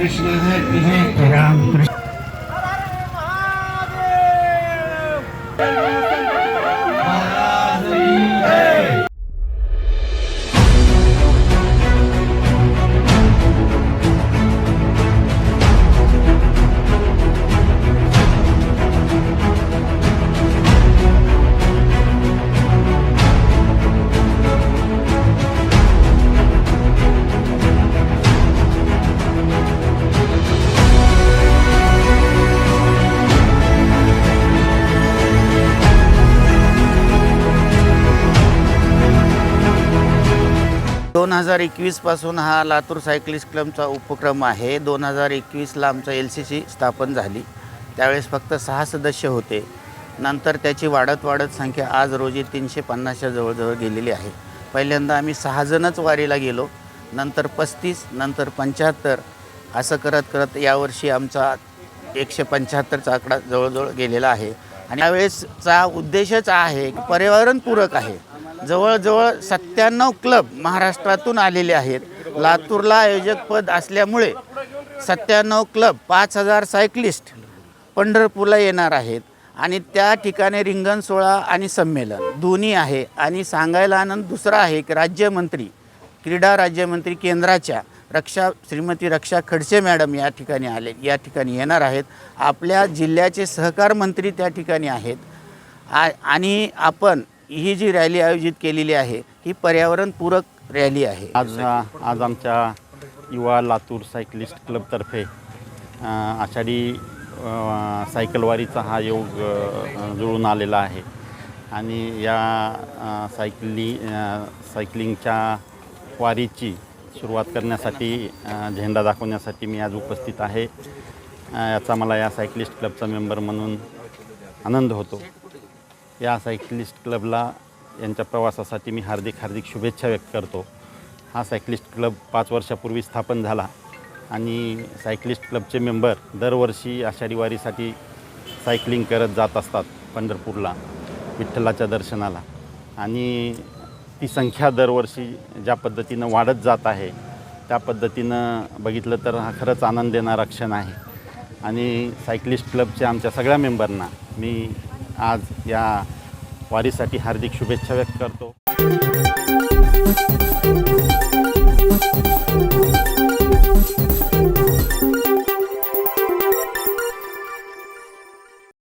Krishna, Hare Krishna, Ram Krishna. दोन हजार एकवीसपासून हा लातूर सायक्लिस्ट क्लबचा उपक्रम आहे. दोन हजार एकवीसला आमचं एल सी सी स्थापन झाली. त्यावेळेस फक्त सहा सदस्य होते. नंतर त्याची वाढत वाढत संख्या आज रोजी तीनशे पन्नासच्या जवळजवळ गेलेली आहे. पहिल्यांदा आम्ही सहा जणच वारीला गेलो. नंतर पस्तीस नंतर पंच्याहत्तर असं करत करत यावर्षी आमचा एकशे पंच्याहत्तरचा आकडा जवळजवळ गेलेला आहे. आणि यावेळेसचा उद्देशच आहे की पर्यावरणपूरक आहे. जवळजवळ सत्त्याण्णव क्लब महाराष्ट्रातून आलेले आहेत. लातूरला आयोजकपद असल्यामुळे सत्त्याण्णव क्लब पाच हजार सायकलिस्ट पंढरपूरला येणार आहेत. आणि त्या ठिकाणी रिंगण सोहळा आणि संमेलन दोन्ही आहे. आणि सांगायला आनंद दुसरा आहे की राज्यमंत्री क्रीडा राज्यमंत्री केंद्राच्या रक्षा श्रीमती रक्षा खडसे मॅडम या ठिकाणी आले या ठिकाणी येणार आहेत. आपल्या जिल्ह्याचे सहकार मंत्री त्या ठिकाणी आहेत. आ आणि आपण ही जी रॅली आयोजित केलेली आहे ही पर्यावरणपूरक रॅली आहे. आज आज आमच्या युवा लातूर सायकलिस्ट क्लबतर्फे आषाढी सायकलवारीचा हा योग जुळून आलेला आहे. आणि या सायकली सायकलिंगच्या वारीची सुरुवात करण्यासाठी झेंडा दाखवण्यासाठी मी आज उपस्थित आहे. याचा मला या सायकलिस्ट क्लबचा मेंबर म्हणून आनंद होतो. या सायकलिस्ट क्लबला यांच्या प्रवासासाठी मी हार्दिक हार्दिक शुभेच्छा व्यक्त करतो. हा सायकलिस्ट क्लब पाच वर्षापूर्वी स्थापन झाला आणि सायकलिस्ट क्लबचे मेंबर दरवर्षी आषाढी वारीसाठी सायकलिंग करत जात असतात पंढरपूरला विठ्ठलाच्या दर्शनाला. आणि ती संख्या दरवर्षी ज्या पद्धतीनं वाढत जात आहे त्या पद्धतीनं बघितलं तर हा खरंच आनंद देणारा क्षण आहे. आणि सायकलिस्ट क्लबच्या आमच्या सगळ्या मेंबरना मी आज या वारीसाठी हार्दिक शुभेच्छा व्यक्त करतो.